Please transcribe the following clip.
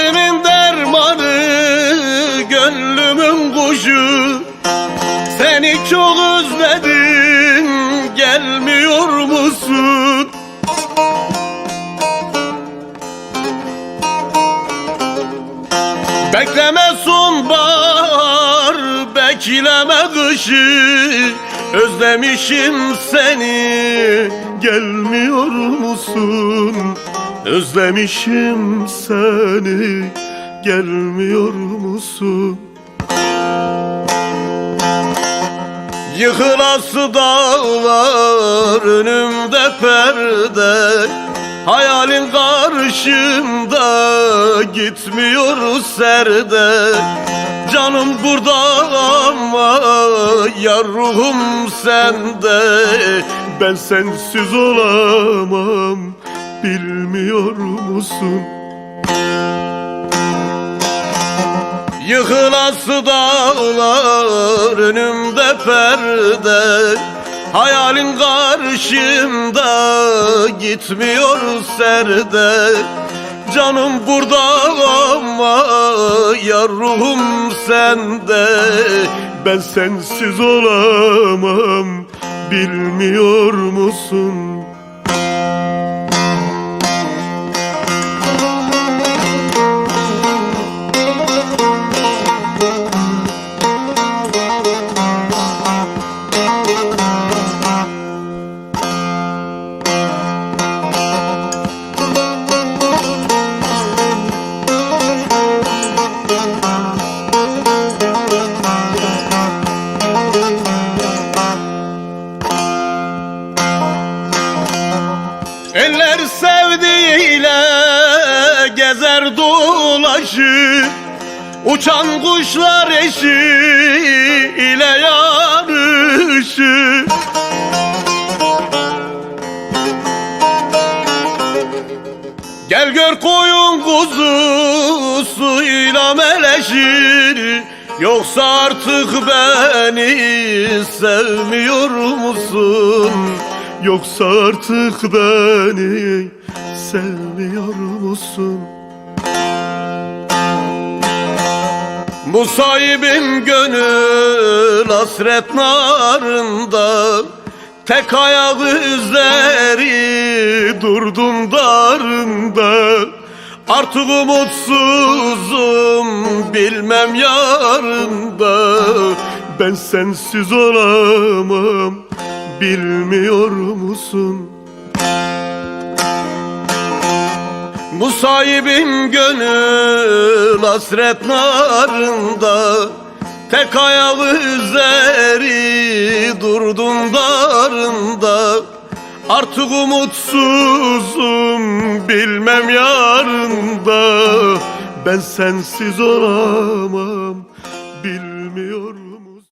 Derdinin dermanı Gönlümün kuşu Seni çok özledim Gelmiyor musun? Bekleme sonbahar Bekleme kışı Özlemişim seni Gelmiyor musun? Özlemişim seni, gelmiyor musun? Yıkılası dağlar önümde perde. Hayalin karşımda gitmiyor serde. Canım burada ama yar ruhum sende. Ben sensiz olamam bilmiyor musun? Yıkılası dağlar önümde perde Hayalin karşımda gitmiyor serde Canım burada ama yar ruhum sende Ben sensiz olamam bilmiyor musun? Eller sevdiğiyle gezer dolaşır Uçan kuşlar eşi ile yarışır Gel gör koyun kuzusuyla meleşir Yoksa artık beni sevmiyor musun? Yoksa artık beni sevmiyor musun? Bu sahibim gönül hasret narında Tek ayak üzeri durdum darında. Artık umutsuzum bilmem yarında. Ben sensiz olamam bilmiyor musun? Bu sahibim gönül hasret narında Tek ayağı üzeri durdum darında. Artık umutsuzum bilmem yarında. Ben sensiz olamam